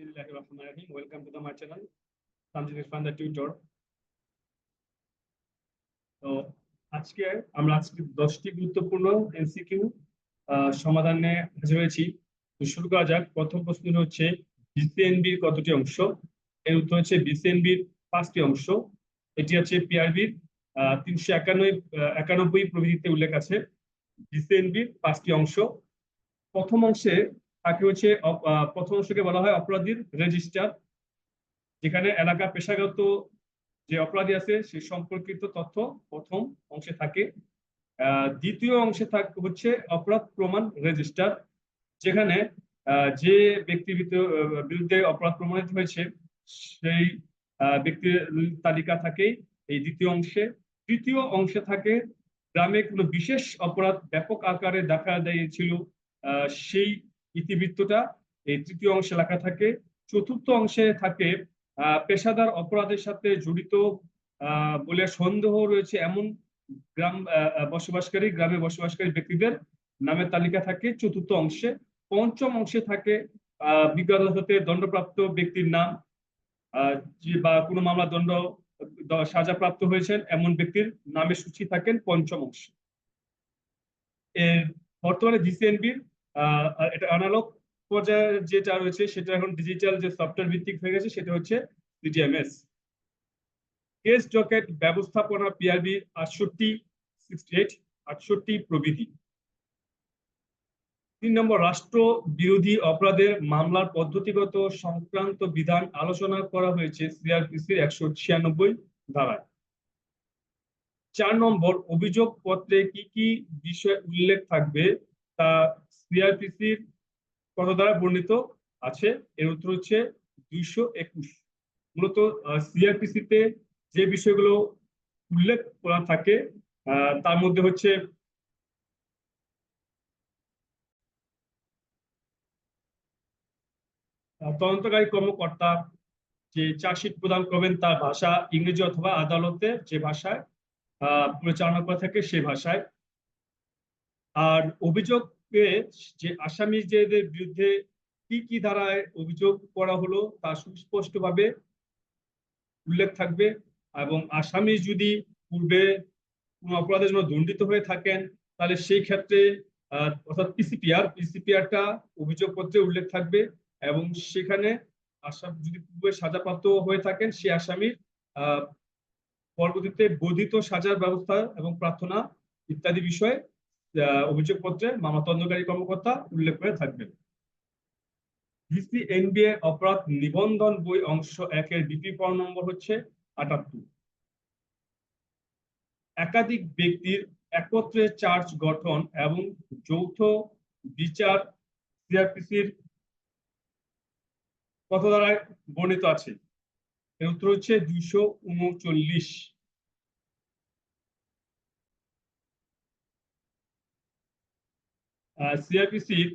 Welcome to the my channel. Sanjit Irfan, the tutor. আজকে আমরা আজকে গুরুত্বপূর্ণ সমাধানে হাজির হয়েছি। তো শুরু করা যাক। প্রথম প্রশ্ন হচ্ছে কতটি অংশ? এর উত্তর হচ্ছে বিসিএনবির পাঁচটি অংশ। এটি হচ্ছে পিআরবির তিনশো একানব্বই একানব্বই প্রভৃতিতে উল্লেখ আছে। বিসিএনবির পাঁচটি অংশ। প্রথম অংশে থাকে হচ্ছে প্রথম অংশকে বলা হয় অপরাধীর রেজিস্টার, যেখানে এলাকা পেশাগত যে অপরাধী আছে, সে সম্পর্কিত তথ্য প্রথম অংশে থাকে। দ্বিতীয় অংশে হচ্ছে অপরাধ প্রমাণ রেজিস্টার, যেখানে যে ব্যক্তির বিরুদ্ধে অপরাধ প্রমাণিত হয়েছে, সেই ব্যক্তির তালিকা থাকে এই দ্বিতীয় অংশে। তৃতীয় অংশে থাকে, গ্রামে কোনো বিশেষ অপরাধ ব্যাপক আকারে দেখা দিয়েছিল সেই ইতিবৃত্তটা এই তৃতীয় অংশে লেখা থাকে। চতুর্থ অংশে থাকে পেশাদার অপরাধের সাথে জড়িত বলে সন্দেহ রয়েছে এমন গ্রাম বসবাসকারী, গ্রামে বসবাসকারী ব্যক্তিদের নামের তালিকা থাকে চতুর্থ অংশে। পঞ্চম অংশে থাকে আহ আদালতে দণ্ডপ্রাপ্ত ব্যক্তির নাম বা কোনো মামলা দণ্ড সাজাপ্রাপ্ত হয়েছেন এমন ব্যক্তির নামে সূচি থাকেন পঞ্চম অংশে। এর বর্তমানে ডিসিএনবির এটা অ্যানালগ পর্যায়ে যেটা রয়েছে, সেটা এখন ডিজিটাল যে সফটওয়্যার ভিত্তিক হয়ে গেছে, সেটা হচ্ছে সিডিএমএস কেস ডকেট ব্যবস্থাপনা পিআরবি আটষট্টি সিক্সটি এইট আটষট্টি প্রভৃতি। তিন নম্বর, রাষ্ট্র বিরোধী অপরাধের মামলার পদ্ধতিগত সংক্রান্ত বিধান আলোচনা করা হয়েছে সিআরপিসির একশো ছিয়ানব্বই ধারায়। চার নম্বর অভিযোগ পত্রে কি কি বিষয় উল্লেখ থাকবে তা সিআরপিসির কত দ্বারা বর্ণিত আছে? এর উত্তর হচ্ছে দুইশো একুশ। মূলত সিআরপিসি তে যে বিষয়গুলো উল্লেখ করা থাকে তার মধ্যে হচ্ছে তদন্তকারী কর্মকর্তা যে চার্জশিট প্রদান করবেন তার ভাষা ইংরেজি অথবা আদালতে যে ভাষায় পরিচালনা করা থাকে সে ভাষায়। আর অভিযোগে যে আসামিদের বিরুদ্ধে কি কি ধারায় অভিযোগ করা হলো তা সুস্পষ্টভাবে উল্লেখ থাকবে এবং আসামি যদি পূর্বে কোনো অপরাধের জন্য দণ্ডিত হয়ে থাকেন, তাহলে সেই ক্ষেত্রে অর্থাৎ পিসিপিআর পিসিপিআরটা অভিযোগপত্রে উল্লেখ থাকবে এবং সেখানে আসাম, যদি পূর্বে সাজাপ্রাপ্ত হয়ে থাকেন সে আসামির পরবর্তীতে বর্ধিত সাজার ব্যবস্থা এবং প্রার্থনা ইত্যাদি বিষয়ে আহ, অভিযোগপত্রে মামলা তদন্তকারী কর্মকর্তা উল্লেখ করে থাকবেন। এনবিএ অপরাধ নিবন্ধন বই অংশ একের বিপি পর নম্বর হচ্ছে আটাত্তর। একাধিক ব্যক্তির একত্রে চার্জ গঠন এবং যৌথ বিচার সিআরপিসির কত দ্বারায় বর্ণিত আছে। এর উত্তর হচ্ছে দুইশো উনচল্লিশ। সিআরপিসির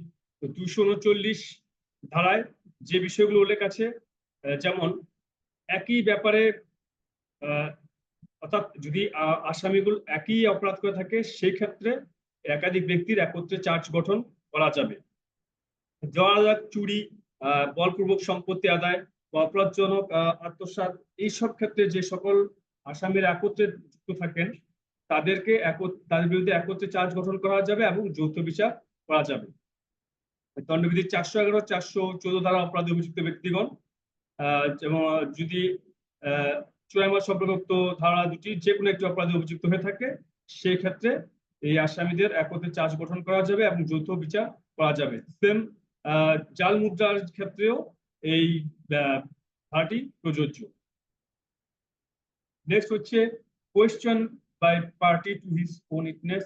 দুশো উনচল্লিশ ধারায় যে বিষয়গুলো উল্লেখ আছে যেমন একই ব্যাপারে অর্থাৎ যদি আসামিগুলো একই অপরাধ করে থাকে সেই ক্ষেত্রে একাধিক ব্যক্তির একত্রে চার্জ গঠন করা যাবে। দেওয়া যাক চুরি বলপূর্বক সম্পত্তি আদায় বা অপরাধজনক আহ, আত্মসাৎ এইসব ক্ষেত্রে যে সকল আসামিরা একত্রে যুক্ত থাকেন তাদেরকে তাদের বিরুদ্ধে একত্রে চার্জ গঠন করা যাবে এবং যৌথ বিচার করা যাবে। দণ্ডবিধি চারশো এগারো, চারশো চোদ্দ দ্বারা অপরাধী অভিযুক্ত ব্যক্তিগণ যেমন যদি চুয়াইমার সম্পর্কত ধারা দুটি যে কোনো একটি অপরাধী অভিযুক্ত হয়ে থাকে, সেই ক্ষেত্রে এই আসামিদের একত্রে চার্জ গঠন করা যাবে এবং যৌথ বিচার করা যাবে। সেম জাল মুদ্রার ক্ষেত্রেও এই ধারাটি প্রযোজ্য। নেক্সট হচ্ছে question by party to his own witness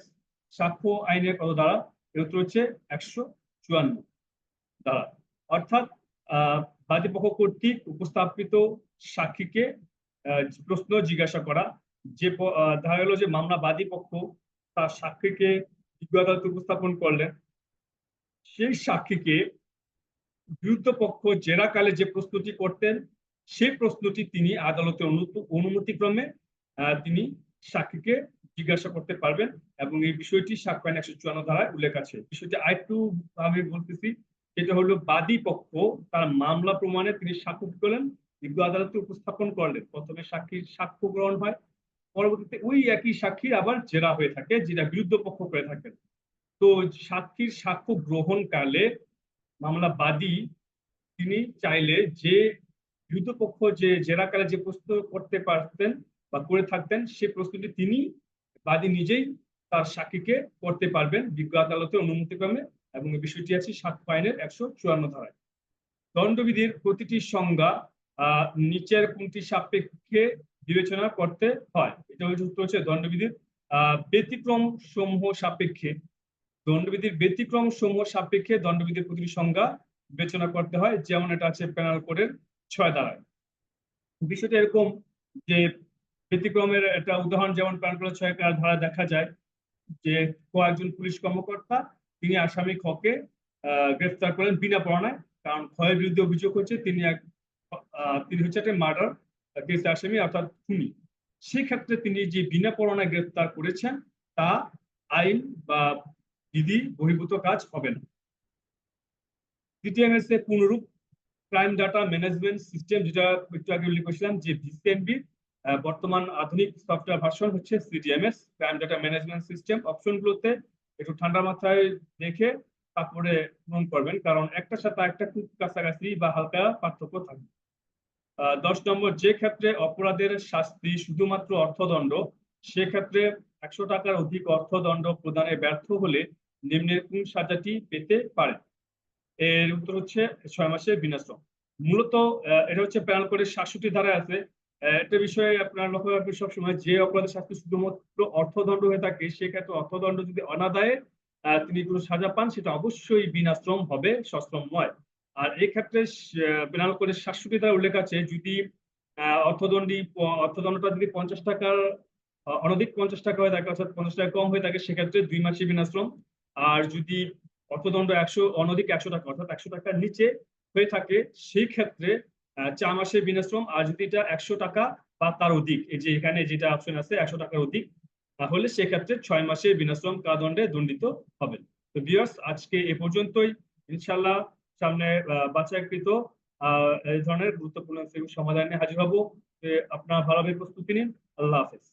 সাক্ষ্য, আইনের কত দ্বারা এর উত্তর হচ্ছে একশো চুয়ান্ন দ্বারা অর্থাৎ বাদীপক্ষ কর্তৃক উপস্থাপিত সাক্ষীকে প্রশ্ন জিজ্ঞাসা করা, যে দেখা গেল যে মামলা বাদী পক্ষ তার সাক্ষীকে বিজ্ঞ আদালতে উপস্থাপন করলেন। সেই সাক্ষীকে বিরুদ্ধ জেরাকালে যে প্রশ্নটি করতেন, সেই প্রশ্নটি তিনি আদালতের অনু- অনুমতিক্রমে তিনি সাক্ষীকে জিজ্ঞাসা করতে পারবেন এবং এই বিষয়টি সাক্ষ্য একশো চুয়ান্ন ধারায় উল্লেখ আছে। বিষয়টি আরেকটু আমি বলতেছি, সেটা হলো বাদী পক্ষ, তার মামলা প্রমাণে তিনি সাক্ষ্য করলেন? বিজ্ঞ আদালতে উপস্থাপন করলেন। প্রথমে সাক্ষীর সাক্ষ্য গ্রহণ হয়, পরবর্তীতে ওই একই সাক্ষীর আবার জেরা হয়ে থাকে, যেটা বিরুদ্ধ পক্ষ করে থাকেন। তো সাক্ষীর সাক্ষ্য গ্রহণকালে মামলা বাদী তিনি চাইলে যে বিরুদ্ধ পক্ষ যে জেরাকালে যে প্রশ্ন করতে পারতেন বা করে থাকতেন, সে প্রশ্নটি তিনি বাদী নিজেই তার সাক্ষীকে করতে পারবেন বিজ্ঞ আদালতের অনুমতিক্রমে এবং এই বিষয়টি আছে সাক্ষ্য আইনের একশো চুয়ান্ন ধারায়। দণ্ডবিধির প্রতিটি সংজ্ঞা নিচের কোনটি সাপেক্ষে বিবেচনা করতে হয়, এটা উত্তর হচ্ছে দণ্ডবিধির ব্যতিক্রম সমূহ সাপেক্ষে। দণ্ডবিধির ব্যতিক্রম সমূহ সাপেক্ষে দণ্ডবিধির প্রতিটি সংজ্ঞা বিবেচনা করতে হয়, যেমন এটা আছে প্যানাল কোডের ছয় ধারায়। বিষয়টা এরকম যে ব্যতিক্রমের একটা উদাহরণ যেমন প্যানাল কোডের ছয় ধারা দেখা যায় যে কয়েকজন পুলিশ কর্মকর্তা, তিনি আসামি খকে গ্রেফতার করেন বিনা পরোয়ানায়। কারণ ক্ষয়ের বিরুদ্ধে অভিযোগ হচ্ছে তিনি এক তিনি হচ্ছে একটা মার্ডার কেস আসামি, অর্থাৎ খুনি। সেক্ষেত্রে তিনি যে বিনা পরোয়ানায় গ্রেফতার করেছেন, তা আইন বা বিধি বহির্ভূত কাজ হবে না। এর পুনরূপ ক্রাইম ডাটা ম্যানেজমেন্ট সিস্টেম, যেটা একটু আগে উল্লেখ করেছিলাম যে ভিসিএমবি বর্তমান আধুনিক সফটওয়্যার ভার্সন হচ্ছে CTMS crime data management system অপশনগুলোতে একটু ঠান্ডা মাথায় দেখে তারপরে পূরণ করবেন। কারণ একটার সাথে একটা খুব কাছাকাছি বা হালকা পার্থক্য আহ, দশ নম্বর যে ক্ষেত্রে অপরাধের শাস্তি শুধুমাত্র অর্থদণ্ড সেক্ষেত্রে একশো টাকার অধিক অর্থদণ্ড প্রদানে ব্যর্থ হলে নিম্নের কোন সাজাটি পেতে পারে? এর উত্তর হচ্ছে ছয় মাসের বিনাশ্রম। মূলত এটা হচ্ছে প্যানেল করে সাতষট্টি ধারায় আছে। একটা বিষয়ে আপনার লক্ষ্য রাখবেন সবসময় যে অপরাধের শাস্তি শুধুমাত্র অর্থদণ্ড হয়ে থাকে, সেক্ষেত্রে অর্থদণ্ড যদি অনাদায়ে তিনি কোনো সাজা পান, সেটা অবশ্যই বিনাশ্রম হবে সশ্রম নয় আর এই ক্ষেত্রে পেনাল করে সাতষট্টি ধারা উল্লেখ আছে, যদি অর্থদণ্ডী অর্থদণ্ডটা যদি পঞ্চাশ টাকার অনধিক পঞ্চাশ টাকা হয়ে থাকে, অর্থাৎ পঞ্চাশ টাকা কম হয়ে থাকে, সেক্ষেত্রে দুই মাসে বিনাশ্রম। আর যদি অর্থদণ্ড একশো, অনধিক একশো টাকা, অর্থাৎ একশো টাকার নিচে হয়ে থাকে, সেই ক্ষেত্রে চার মাসের বিনাশ্রম আর যদি এটা একশো টাকা বা তার অধিক এই যে এখানে যেটা অপশন আছে একশো টাকার অধিক তাহলে সেক্ষেত্রে ছয় মাসের বিনাশ্রম কারাদণ্ডে দণ্ডিত হবেন। তো বিয়ার্স আজকে এ পর্যন্তই। ইনশাল্লাহ সামনে বাছাইকৃত আহ, এই ধরনের গুরুত্বপূর্ণ সমাধানে হাজির হব। আপনার ভালোভাবে প্রস্তুতি নিন। আল্লাহ হাফেজ।